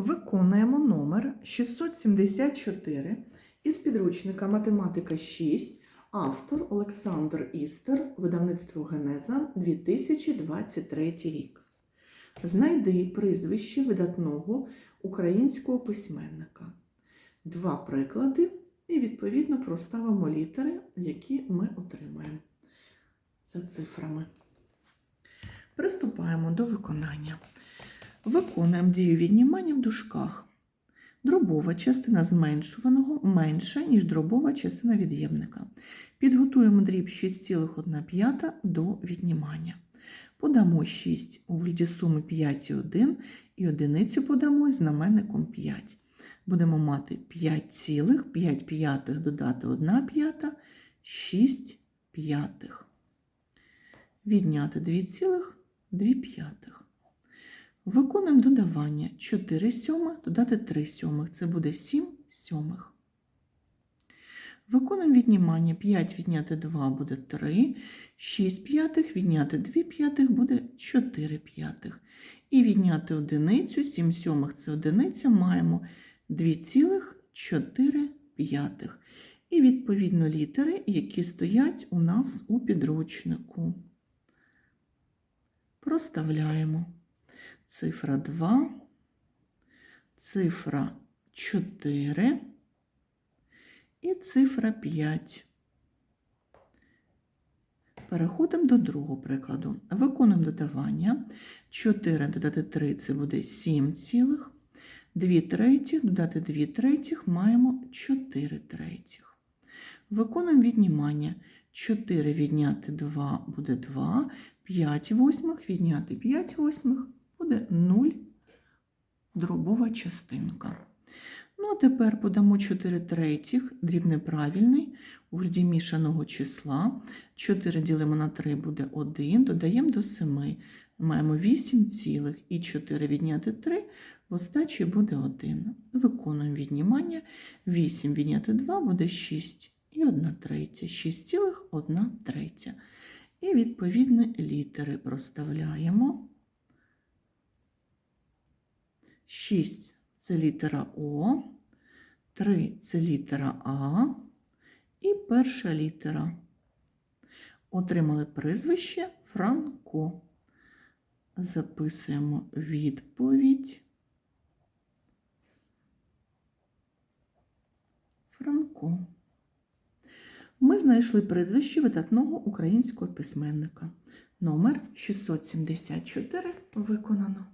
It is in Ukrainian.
Виконуємо номер 674 із підручника Математика 6, автор Олександр Істер, видавництво Генеза 2023 рік. Знайди прізвище видатного українського письменника. Два приклади і відповідно проставимо літери, які ми отримаємо за цифрами. Приступаємо до виконання. Виконуємо дію віднімання в дужках. Дробова частина зменшуваного менша, ніж дробова частина від'ємника. Підготуємо дріб 6,1 до віднімання. Подамо 6 у вигляді суми 5 і 1 і одиницю подамо з знаменником 5. Будемо мати 5,5 п'ятих додати 1 п'ята, 6 п'ятих. Відняти 2,2 п'ятих. Виконуємо додавання 4 сьомих додати 3 сьомих. Це буде 7 сьомих. Виконуємо віднімання 5 відняти 2 буде 3, 6 п'ятих відняти 2 п'ятих буде 4 п'ятих. І відняти одиницю, 7 сьомих це одиниця, маємо 2,4 п'ятих. І відповідно літери, які стоять у нас у підручнику. Проставляємо цифра 2, цифра 4 і цифра 5. Переходимо до другого прикладу. Виконуємо додавання. 4 додати 3 це буде 7 цілих. 2 третіх додати 2 третіх маємо 4 третіх. Виконуємо віднімання. 4 відняти 2 буде 2, 5 восьмих відняти 5 восьмих буде 0 дробова частинка. Ну, а тепер подамо 4 третіх, дріб неправильний, у вигляді мішаного числа. 4 ділимо на 3 буде 1, додаємо до 7. Маємо 8 цілих і 4 відняти 3, в остачі буде 1. Виконуємо віднімання. 8 відняти 2 буде 6 і 1 третя. 6 цілих 1 третя. І відповідно літери проставляємо. 6 це літера О, 3 це літера А і перша літера. Отримали прізвище Франко. Записуємо відповідь. Франко. Ми знайшли прізвище видатного українського письменника. Номер 674 виконано.